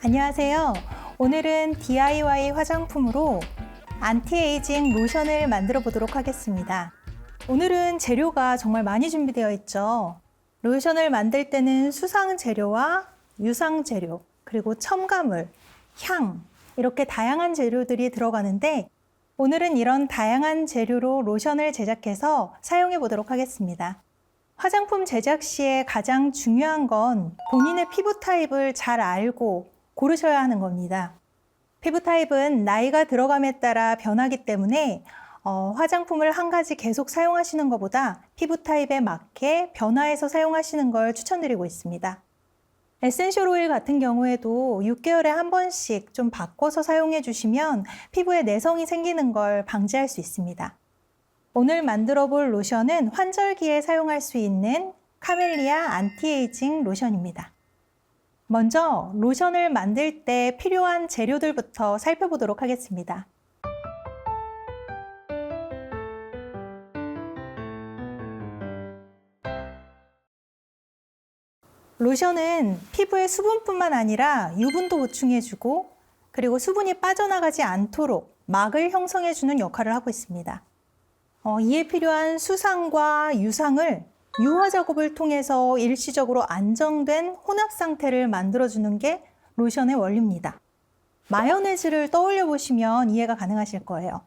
안녕하세요. 오늘은 DIY 화장품으로 안티에이징 로션을 만들어 보도록 하겠습니다. 오늘은 재료가 정말 많이 준비되어 있죠. 로션을 만들 때는 수상 재료와 유상 재료, 그리고 첨가물, 향, 이렇게 다양한 재료들이 들어가는데 오늘은 이런 다양한 재료로 로션을 제작해서 사용해 보도록 하겠습니다. 화장품 제작 시에 가장 중요한 건 본인의 피부 타입을 잘 알고 고르셔야 하는 겁니다. 피부 타입은 나이가 들어감에 따라 변하기 때문에 어, 화장품을 한 가지 계속 사용하시는 것보다 피부 타입에 맞게 변화해서 사용하시는 걸 추천드리고 있습니다. 에센셜 오일 같은 경우에도 6개월에 한 번씩 좀 바꿔서 사용해 주시면 피부에 내성이 생기는 걸 방지할 수 있습니다. 오늘 만들어 볼 로션은 환절기에 사용할 수 있는 카멜리아 안티에이징 로션입니다. 먼저 로션을 만들 때 필요한 재료들부터 살펴보도록 하겠습니다. 로션은 피부에 수분뿐만 아니라 유분도 보충해주고 그리고 수분이 빠져나가지 않도록 막을 형성해주는 역할을 하고 있습니다. 어, 이에 필요한 수상과 유상을 유화 작업을 통해서 일시적으로 안정된 혼합 상태를 만들어주는 게 로션의 원리입니다. 마요네즈를 떠올려 보시면 이해가 가능하실 거예요.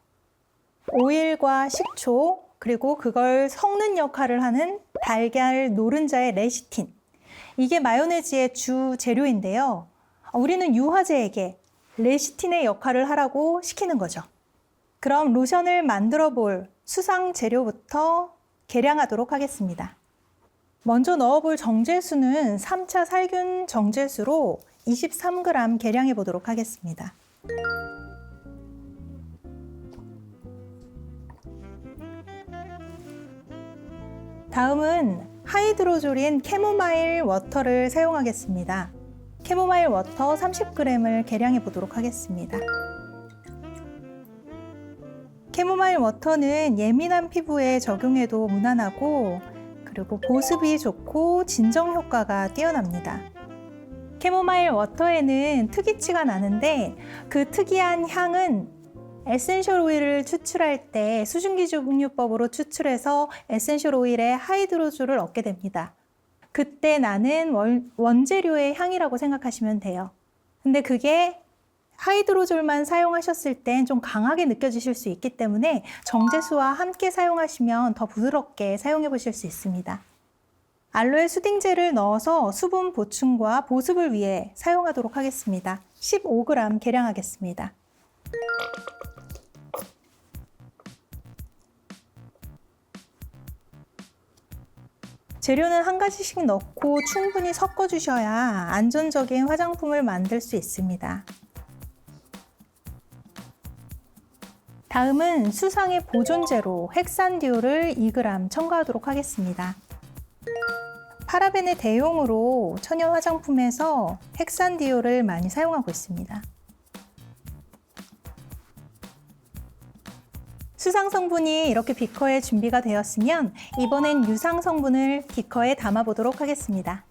오일과 식초, 그리고 그걸 섞는 역할을 하는 달걀 노른자의 레시틴. 이게 마요네즈의 주 재료인데요. 우리는 유화제에게 레시틴의 역할을 하라고 시키는 거죠. 그럼 로션을 만들어 볼 수상 재료부터 계량하도록 하겠습니다. 먼저 넣어볼 정제수는 3차 살균 정제수로 23g 계량해 보도록 하겠습니다. 다음은 하이드로졸인 캐모마일 워터를 사용하겠습니다. 캐모마일 워터 30g을 계량해 보도록 하겠습니다. 캐모마일 워터는 예민한 피부에 적용해도 무난하고 그리고 보습이 좋고 진정 효과가 뛰어납니다. 캐모마일 워터에는 특이치가 나는데 그 특이한 향은 에센셜 오일을 추출할 때 수증기 증류법으로 추출해서 에센셜 오일의 하이드로졸을 얻게 됩니다. 그때 나는 원, 재료의 향이라고 생각하시면 돼요. 근데 그게 하이드로졸만 사용하셨을 땐 좀 강하게 느껴지실 수 있기 때문에 정제수와 함께 사용하시면 더 부드럽게 사용해 보실 수 있습니다. 알로에 수딩젤을 넣어서 수분 보충과 보습을 위해 사용하도록 하겠습니다. 15g 계량하겠습니다. 재료는 한 가지씩 넣고 충분히 섞어 주셔야 안전적인 화장품을 만들 수 있습니다. 다음은 수상의 보존제로 헥산디오를 2g 첨가하도록 하겠습니다. 파라벤의 대용으로 천연 화장품에서 헥산디오를 많이 사용하고 있습니다. 수상 성분이 이렇게 비커에 준비가 되었으면 이번엔 유상 성분을 비커에 담아 보도록 하겠습니다.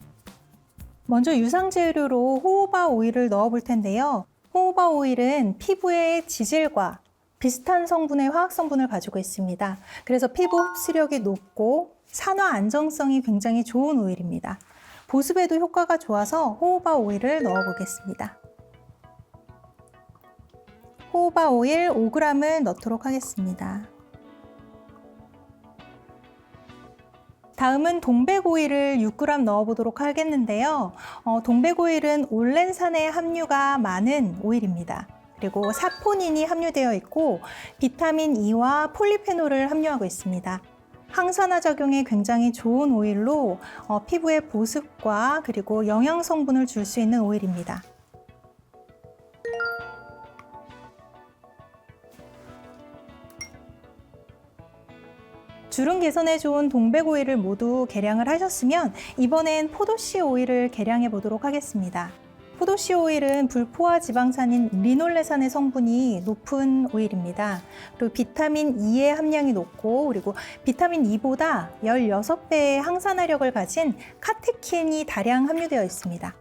먼저 유상 재료로 호호바 오일을 넣어 볼 텐데요. 호호바 오일은 피부의 지질과 비슷한 성분의 화학 성분을 가지고 있습니다. 그래서 피부 흡수력이 높고 산화 안정성이 굉장히 좋은 오일입니다. 보습에도 효과가 좋아서 호호바 오일을 넣어 보겠습니다. 호호바 오일 5g을 넣도록 하겠습니다. 다음은 동백오일을 6g 넣어보도록 하겠는데요. 어, 동백오일은 올렌산의 함유가 많은 오일입니다. 그리고 사포닌이 함유되어 있고 비타민 E와 폴리페놀을 함유하고 있습니다. 항산화 작용에 굉장히 좋은 오일로 어, 피부의 보습과 그리고 영양 성분을 줄 수 있는 오일입니다. 주름 개선에 좋은 동백 오일을 모두 계량을 하셨으면 이번엔 포도씨 오일을 계량해 보도록 하겠습니다. 포도씨 오일은 불포화 지방산인 리놀레산의 성분이 높은 오일입니다. 그리고 비타민 E의 함량이 높고 그리고 비타민 E보다 16배의 항산화력을 가진 카테킨이 다량 함유되어 있습니다.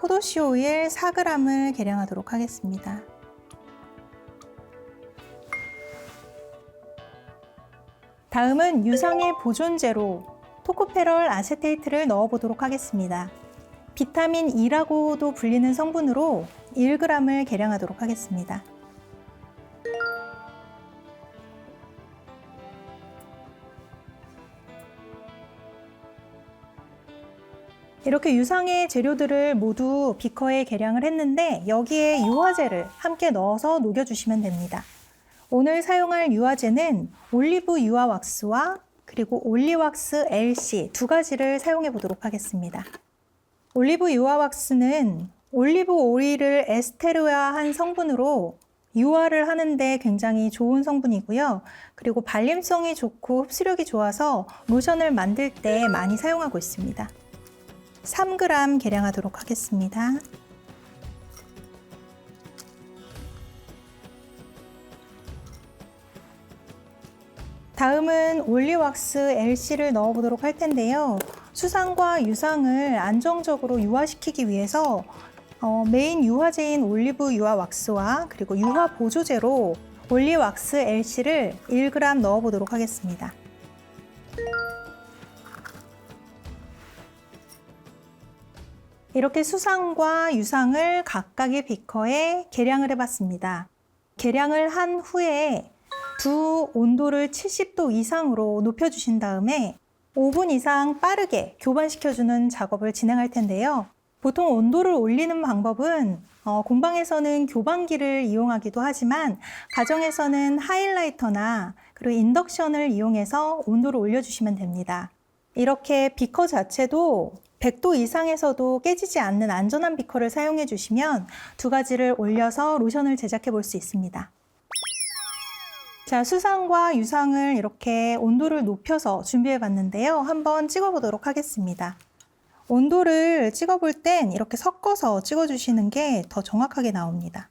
포도씨 오일 4g을 계량하도록 하겠습니다. 다음은 유성의 보존제로 토코페롤 아세테이트를 넣어보도록 하겠습니다. 비타민 E라고도 불리는 성분으로 1g을 계량하도록 하겠습니다. 이렇게 유상의 재료들을 모두 비커에 계량을 했는데 여기에 유화제를 함께 넣어서 녹여주시면 됩니다. 오늘 사용할 유화제는 올리브 유화 왁스와 그리고 올리왁스 LC 두 가지를 사용해 보도록 하겠습니다. 올리브 유화 왁스는 올리브 오일을 에스테르화한 성분으로 유화를 하는데 굉장히 좋은 성분이고요. 그리고 발림성이 좋고 흡수력이 좋아서 로션을 만들 때 많이 사용하고 있습니다. 3g 계량하도록 하겠습니다. 다음은 올리왁스 LC를 넣어보도록 할 텐데요. 수상과 유상을 안정적으로 유화시키기 위해서 어, 메인 유화제인 올리브 유화 왁스와 그리고 유화 보조제로 올리왁스 LC를 1g 넣어보도록 하겠습니다. 이렇게 수상과 유상을 각각의 비커에 계량을 해봤습니다. 계량을 한 후에 두 온도를 70도 이상으로 높여주신 다음에 5분 이상 빠르게 교반시켜주는 작업을 진행할 텐데요. 보통 온도를 올리는 방법은 어, 공방에서는 교반기를 이용하기도 하지만 가정에서는 하이라이터나 그리고 인덕션을 이용해서 온도를 올려주시면 됩니다. 이렇게 비커 자체도 100도 이상에서도 깨지지 않는 안전한 비커를 사용해 주시면 두 가지를 올려서 로션을 제작해 볼 수 있습니다. 자, 수상과 유상을 이렇게 온도를 높여서 준비해 봤는데요. 한번 찍어 보도록 하겠습니다. 온도를 찍어 볼 땐 이렇게 섞어서 찍어 주시는 게 더 정확하게 나옵니다.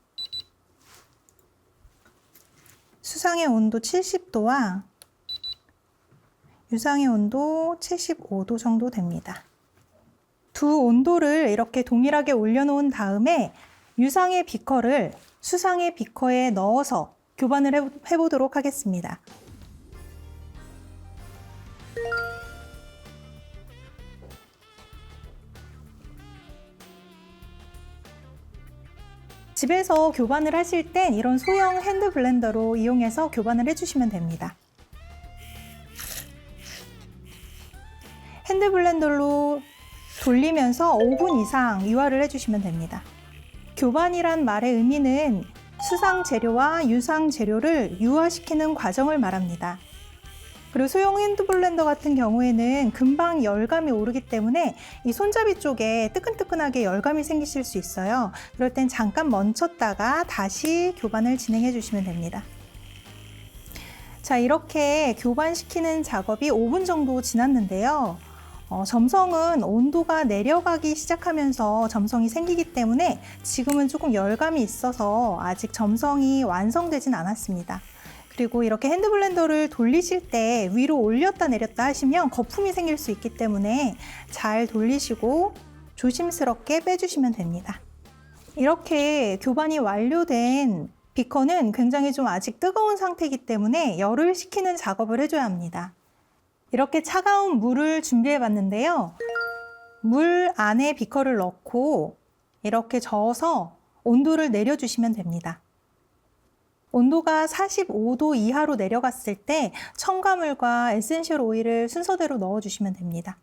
수상의 온도 70도와 유상의 온도 75도 정도 됩니다. 두 온도를 이렇게 동일하게 올려놓은 다음에 유상의 비커를 수상의 비커에 넣어서 교반을 해보도록 하겠습니다. 집에서 교반을 하실 땐 이런 소형 핸드 블렌더로 이용해서 교반을 해주시면 됩니다. 핸드 블렌더로 돌리면서 5분 이상 유화를 해주시면 됩니다. 교반이란 말의 의미는 수상 재료와 유상 재료를 유화시키는 과정을 말합니다. 그리고 소형 핸드 블렌더 같은 경우에는 금방 열감이 오르기 때문에 이 손잡이 쪽에 뜨끈뜨끈하게 열감이 생기실 수 있어요. 그럴 땐 잠깐 멈췄다가 다시 교반을 진행해 주시면 됩니다. 자, 이렇게 교반시키는 작업이 5분 정도 지났는데요. 어, 점성은 온도가 내려가기 시작하면서 점성이 생기기 때문에 지금은 조금 열감이 있어서 아직 점성이 완성되진 않았습니다. 그리고 이렇게 핸드블렌더를 돌리실 때 위로 올렸다 내렸다 하시면 거품이 생길 수 있기 때문에 잘 돌리시고 조심스럽게 빼주시면 됩니다. 이렇게 교반이 완료된 비커는 굉장히 좀 아직 뜨거운 상태이기 때문에 열을 식히는 작업을 해줘야 합니다. 이렇게 차가운 물을 준비해 봤는데요. 물 안에 비커를 넣고 이렇게 저어서 온도를 내려주시면 됩니다. 온도가 45도 이하로 내려갔을 때 첨가물과 에센셜 오일을 순서대로 넣어주시면 됩니다.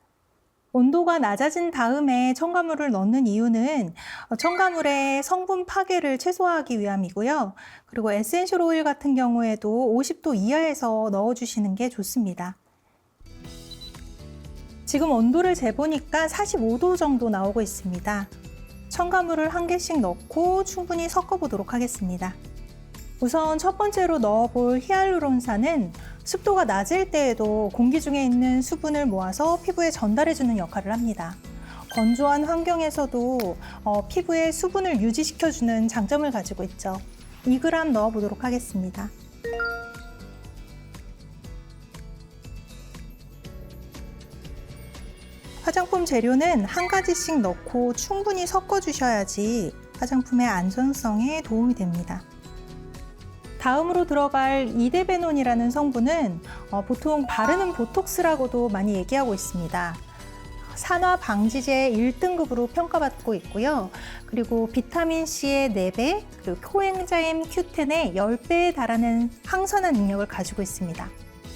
온도가 낮아진 다음에 첨가물을 넣는 이유는 첨가물의 성분 파괴를 최소화하기 위함이고요. 그리고 에센셜 오일 같은 경우에도 50도 이하에서 넣어주시는 게 좋습니다. 지금 온도를 재보니까 45도 정도 나오고 있습니다. 첨가물을 한 개씩 넣고 충분히 섞어보도록 하겠습니다. 우선 첫 번째로 넣어볼 히알루론산은 습도가 낮을 때에도 공기 중에 있는 수분을 모아서 피부에 전달해주는 역할을 합니다. 건조한 환경에서도 어, 피부에 수분을 유지시켜주는 장점을 가지고 있죠. 2g 넣어보도록 하겠습니다. 화장품 재료는 한 가지씩 넣고 충분히 섞어 주셔야지 화장품의 안전성에 도움이 됩니다. 다음으로 들어갈 이데베논이라는 성분은 어, 보통 바르는 보톡스라고도 많이 얘기하고 있습니다. 산화 방지제 1등급으로 평가받고 있고요. 그리고 비타민C의 4배, 그리고 코엔자임 Q10의 10배에 달하는 항산화 능력을 가지고 있습니다.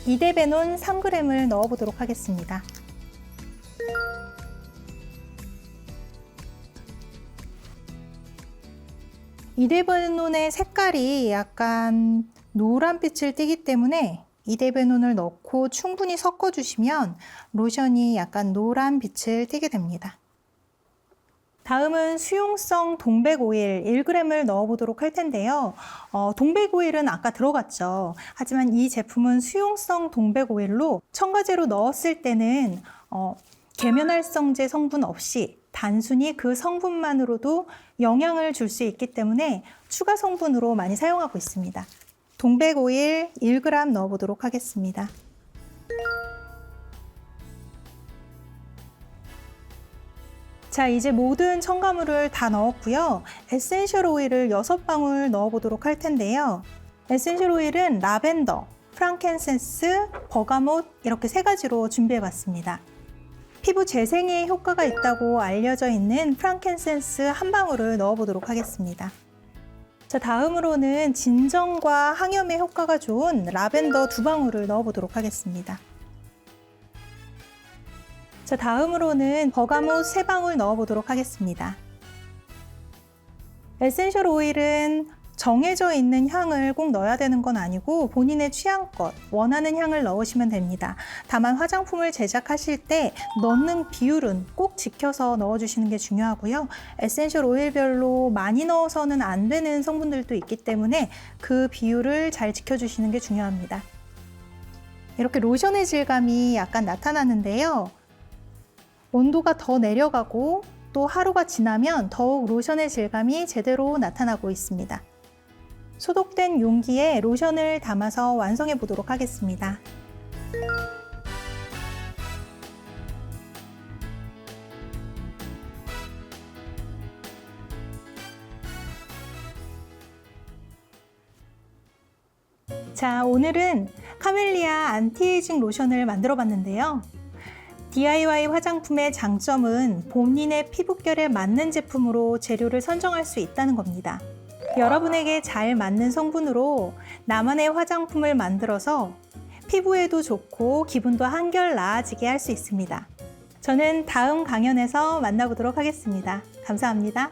이데베논 3g을 넣어보도록 하겠습니다. 이데베논의 색깔이 약간 노란빛을 띠기 때문에 이데베논을 넣고 충분히 섞어주시면 로션이 약간 노란 빛을 띠게 됩니다. 다음은 수용성 동백 오일 1g을 넣어보도록 할 텐데요. 어, 동백 오일은 아까 들어갔죠. 하지만 이 제품은 수용성 동백 오일로 첨가제로 넣었을 때는 어, 계면활성제 성분 없이 단순히 그 성분만으로도 영향을 줄 수 있기 때문에 추가 성분으로 많이 사용하고 있습니다. 동백 오일 1g 넣어보도록 하겠습니다. 자, 이제 모든 첨가물을 다 넣었고요. 에센셜 오일을 6방울 넣어보도록 할 텐데요. 에센셜 오일은 라벤더, 프랑켄센스, 버가못 이렇게 세 가지로 준비해 봤습니다. 피부 재생에 효과가 있다고 알려져 있는 프랑켄센스 한 방울을 넣어보도록 하겠습니다. 자, 다음으로는 진정과 항염에 효과가 좋은 라벤더 두 방울을 넣어보도록 하겠습니다. 자, 다음으로는 버가못 세 방울 넣어보도록 하겠습니다. 에센셜 오일은 정해져 있는 향을 꼭 넣어야 되는 건 아니고 본인의 취향껏 원하는 향을 넣으시면 됩니다. 다만 화장품을 제작하실 때 넣는 비율은 꼭 지켜서 넣어주시는 게 중요하고요. 에센셜 오일별로 많이 넣어서는 안 되는 성분들도 있기 때문에 그 비율을 잘 지켜주시는 게 중요합니다. 이렇게 로션의 질감이 약간 나타나는데요. 온도가 더 내려가고 또 하루가 지나면 더욱 로션의 질감이 제대로 나타나고 있습니다. 소독된 용기에 로션을 담아서 완성해 보도록 하겠습니다. 자, 오늘은 카멜리아 안티에이징 로션을 만들어 봤는데요. DIY 화장품의 장점은 본인의 피부결에 맞는 제품으로 재료를 선정할 수 있다는 겁니다. 여러분에게 잘 맞는 성분으로 나만의 화장품을 만들어서 피부에도 좋고 기분도 한결 나아지게 할 수 있습니다. 저는 다음 강연에서 만나보도록 하겠습니다. 감사합니다.